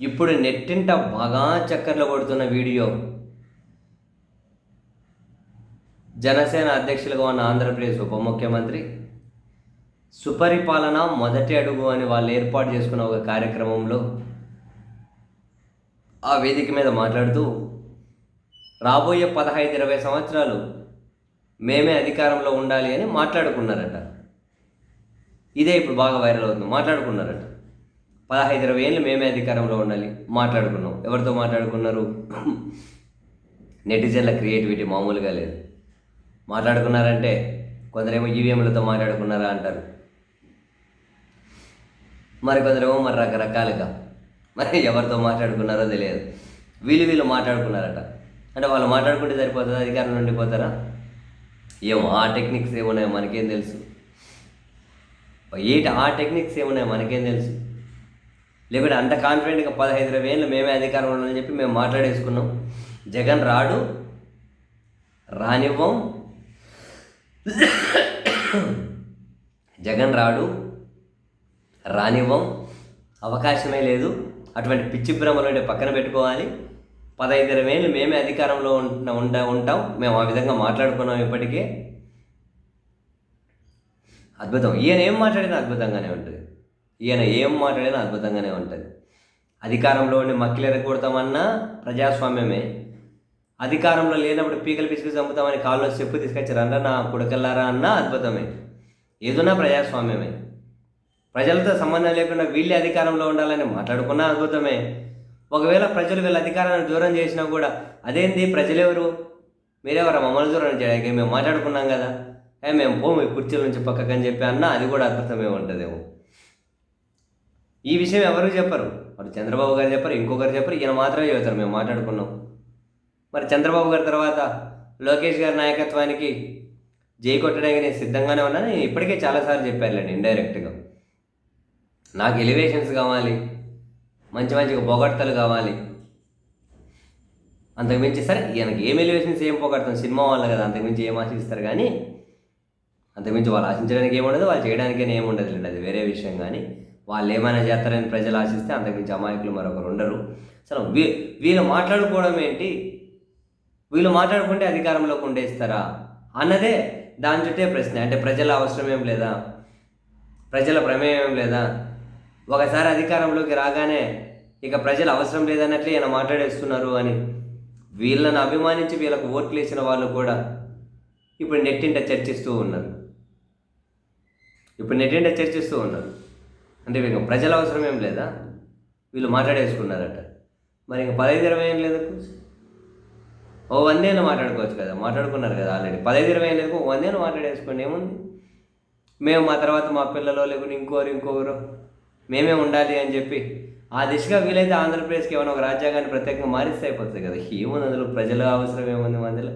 ఇప్పుడు నెట్టింట బాగా చక్కర్లు కొడుతున్న వీడియో. జనసేన అధ్యక్షులుగా ఉన్న ఆంధ్రప్రదేశ్ ఉప ముఖ్యమంత్రి. సుపరిపాలన మొదటి అడుగు అని వాళ్ళు ఏర్పాటు చేసుకున్న ఒక కార్యక్రమంలో ఆ వేదిక మీద మాట్లాడుతూ రాబోయే పదహైదు ఇరవై సంవత్సరాలు మేమే అధికారంలో ఉండాలి అని మాట్లాడుకున్నారట. ఇదే ఇప్పుడు బాగా వైరల్ అవుతుంది. మాట్లాడుకున్నారట. పదహైదు ఇరవై ఏళ్ళు మేమే అధికారంలో ఉండాలి. మాట్లాడుకున్నాం. ఎవరితో మాట్లాడుకున్నారు? నెటిజన్ల క్రియేటివిటీ మామూలుగా లేదు. మాట్లాడుకున్నారంటే కొందరేమో ఈవీఎంలతో మాట్లాడుకున్నారా అంటారు. మరి కొందరేమో మరి రకరకాలుగా. మరి ఎవరితో మాట్లాడుకున్నారో తెలియదు. వీళ్ళు వీళ్ళు మాట్లాడుకున్నారట. అంటే వాళ్ళు మాట్లాడుకుంటే సరిపోతుంది? అధికారం ఉండిపోతారా ఏమో ఆ టెక్నిక్స్ ఏమున్నాయో మనకేం తెలుసు. ఏటి ఆ టెక్నిక్స్ ఏమున్నాయో మనకేం తెలుసు? లేకపోతే అంత కాన్ఫిడెంట్గా పదహైదు ఇరవై ఏళ్ళు మేమే అధికారంలో ఉండాలని చెప్పి మేము మాట్లాడేసుకున్నాం. జగన్ రాడు రానివ్వం. జగన్ రాడు రానివ్వం. అవకాశమే లేదు. అటువంటి పిచ్చి భ్రమలు పక్కన పెట్టుకోవాలి. పదహైదు ఇరవై ఏళ్ళు మేమే అధికారంలో ఉంటా ఉంట ఉంటాం. మేము ఆ విధంగా మాట్లాడుకున్నాం ఇప్పటికే. అద్భుతం. ఈయన ఏం మాట్లాడినా అద్భుతంగానే ఉంటుంది. ఈయన ఏం మాట్లాడినా అద్భుతంగానే ఉంటుంది. అధికారంలో ఉండి మక్కిలేర కొడతామన్నా ప్రజాస్వామ్యమే. అధికారంలో లేనప్పుడు పీకలు పిసుకు చంపుతామని కాళ్ళు చెప్పు తీసుకొచ్చారన్నా నా కొడుకల్లారా అన్నా అద్భుతమే. ఏదన్నా ప్రజాస్వామ్యమే. ప్రజలతో సంబంధం లేకుండా వీళ్ళే అధికారంలో ఉండాలని మాట్లాడుకున్నా అద్భుతమే. ఒకవేళ ప్రజలు వీళ్ళ అధికారాన్ని దూరం చేసినా కూడా అదేంది? ప్రజలెవరు? మీరెవరా? మమ్మల్ని దూరం చేయడానికి మేము మాట్లాడుకున్నాం కదా. మేము పోము కుర్చీల నుంచి పక్కకని చెప్పి అన్నా అది కూడా అద్భుతమే ఉంటుందేమో. ఈ విషయం ఎవరు చెప్పరు? మరి చంద్రబాబు గారు చెప్పరు ఇంకొకరు చెప్పరు ఈయన మాత్రమే చెబుతారు మేము మాట్లాడుకున్నాం. మరి చంద్రబాబు గారి తర్వాత లోకేష్ గారి నాయకత్వానికి జై కొట్టడానికి నేను సిద్ధంగానే ఉన్నాను. నేను ఇప్పటికే చాలాసార్లు చెప్పారులేండి ఇండైరెక్ట్గా నాకు ఎలివేషన్స్ కావాలి మంచి మంచిగా పొగడ్తలు కావాలి. అంతకుమించి సరే ఈయనకి ఏం ఎలివేషన్స్ ఏం పొగడతాం? సినిమా వాళ్ళు కదా అంతకుమించి ఏం ఆశిస్తారు? కానీ అంతకుమించి వాళ్ళు ఆశించడానికి ఏముండదు వాళ్ళు చేయడానికి ఏముండదులేండి అది వేరే విషయం. కానీ వాళ్ళు ఏమైనా చేస్తారని ప్రజలు ఆశిస్తే అంతకుమించి అమాయకులు మరొకరు ఉండరు. అసలు వీ వీళ్ళు మాట్లాడుకోవడం ఏంటి? వీళ్ళు మాట్లాడుకుంటే అధికారంలోకి ఉండేస్తారా? అన్నదే దాని చుట్టే ప్రశ్న. అంటే ప్రజల అవసరం ఏం లేదా? ప్రజల ప్రమేయం ఏం లేదా? ఒకసారి అధికారంలోకి రాగానే ఇక ప్రజల అవసరం లేదన్నట్లే ఈయన మాట్లాడేస్తున్నారు అని వీళ్ళని అభిమానించి వీళ్ళకు ఓట్లు వేసిన వాళ్ళు కూడా ఇప్పుడు నెట్టింట చర్చిస్తూ ఉన్నారు. ఇప్పుడు నెట్టింట చర్చిస్తూ ఉన్నారు. అంటే ఇంకా ప్రజల అవసరం ఏం లేదా? వీళ్ళు మాట్లాడేసుకున్నారట. మరి ఇంకా పదహైదు ఇరవై ఏం లేదు ఓ వందేళ్ళు మాట్లాడుకోవచ్చు కదా మాట్లాడుకున్నారు కదా ఆల్రెడీ పదహైదు ఇరవై ఏం లేదు ఓ వందేళ్ళు మాట్లాడేసుకోండి ఏముంది? మేము మా తర్వాత మా పిల్లలు లేకుంటే ఇంకోరు ఇంకొకరు మేమే ఉండాలి అని చెప్పి ఆ దిశగా వీలైతే ఆంధ్రప్రదేశ్కి ఏమైనా ఒక రాజ్యాంగాన్ని ప్రత్యేకంగా మారిస్తే అయిపోతుంది కదా. ఏముంది అందులో? ప్రజల అవసరం ఏముంది మందిలో